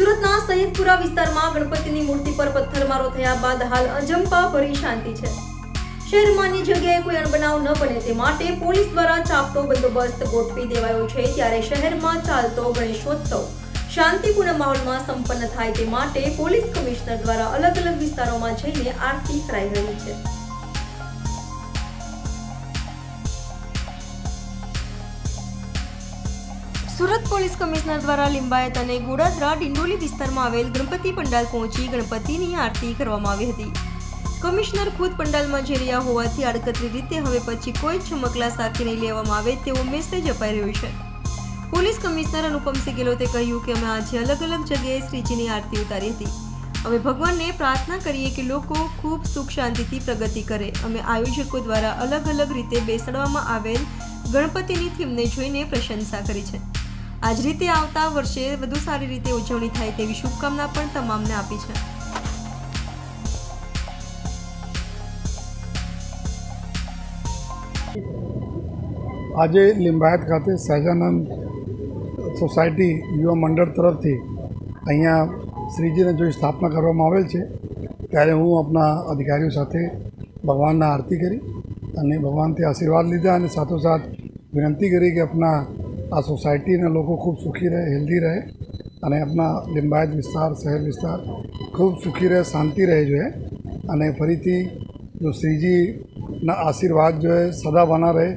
સુરતના સૈયદપુરા વિસ્તારમાં ગણપતિની મૂર્તિ પર પથ્થરમારો થયા બાદ હાલ અજંપા ભરી શાંતિ છે. શહેરમાંની જગ્યાએ કોઈ અણબનાવ ન બને તે માટે પોલીસ દ્વારા ચાપતો બંદોબસ્ત ગોઠવી દેવાયો છે ત્યારે શહેરમાં ચાલતો ગણેશોત્સવ. શાંતિપૂર્ણ માહોલમાં સંપન્ન થાય તે માટે પોલીસ કમિશનર દ્વારા અલગ અલગ વિસ્તારોમાં જઈને આરતી કરાઈ રહી છે. સુરત પોલીસ કમિશનર દ્વારા લિંબાયત અને ગોડાદરા ડિંડોલી વિસ્તારમાં આવેલ ગણપતિ પંડાલ પહોંચી ગણપતિની આરતી કરવામાં આવી હતી. કમિશનર ખુદ પંડાલમાં જઈ રહ્યા હોવાથી આડકતરી રીતે હવે પછી કોઈ ચમકલા સાથે નહીં લેવામાં આવે તેવો મેસેજ અપાઈ રહ્યો છે. પોલીસ કમિશનર અનુપમસિંહ ગેહલોતે કહ્યું કે અમે આજે અલગ અલગ જગ્યાએ શ્રીજીની આરતી ઉતારી હતી. અમે ભગવાનને પ્રાર્થના કરીએ કે લોકો ખૂબ સુખ શાંતિથી પ્રગતિ કરે. અમે આયોજકો દ્વારા અલગ અલગ રીતે બેસાડવામાં આવેલ ગણપતિની થીમને જોઈને પ્રશંસા કરી છે. આ જ રીતે આવતા વર્ષે વધુ સારી રીતે ઉજવણી થાય તેવી શુભકામના પણ તમામને આપી છે. આજે લિંબાયત ખાતે સહજાનંદ સોસાયટી યુવા મંડળ તરફથી અહીંયા શ્રીજીને જો સ્થાપના કરવામાં આવેલ છે. ત્યારે હું આપણા અધિકારીઓ સાથે ભગવાનના આરતી કરી અને ભગવાનથી આશીર્વાદ લીધા અને સાથોસાથ વિનંતી કરી કે આપણા આ સોસાયટીના લોકો ખૂબ સુખી રહે, હેલ્ધી રહે અને આપણા લિંબાયત વિસ્તાર, શહેર વિસ્તાર ખૂબ સુખી રહે, શાંતિ રહે જોઈએ અને ફરીથી જો શ્રીજીના આશીર્વાદ જોઈએ સદાવાના રહે.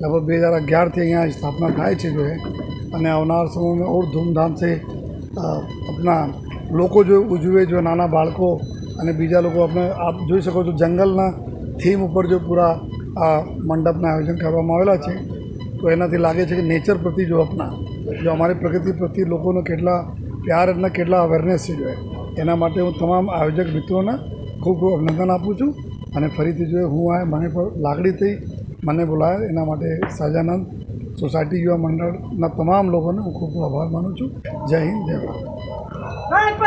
લગભગ બે હજાર અગિયારથી અહીંયા સ્થાપના થાય છે જોઈએ અને આવનાર સમયમાં ઓર ધૂમધામથી આપણા લોકો જો ઉજવે જો, નાના બાળકો અને બીજા લોકો આપણે આપ જોઈ શકો છો, જંગલના થીમ ઉપર જો પૂરા આ મંડપના આયોજન કરવામાં આવેલા છે. તો એનાથી લાગે છે કે નેચર પ્રતિ જો આપના જો અમારી પ્રગતિ પ્રતિ લોકોનો કેટલા પ્યાર અને કેટલા અવેરનેસ છે જોઈએ એના માટે હું તમામ આયોજક મિત્રોને ખૂબ ખૂબ અભિનંદન આપું છું અને ફરીથી જોઈએ હું આ મને પર લાગણી થઈ, મને બોલાયા, એના માટે સાજાનંદ સોસાયટી યુવા મંડળના તમામ લોકોને હું ખૂબ ખૂબ આભાર માનું છું. જય હિન્દ, જય ભારત.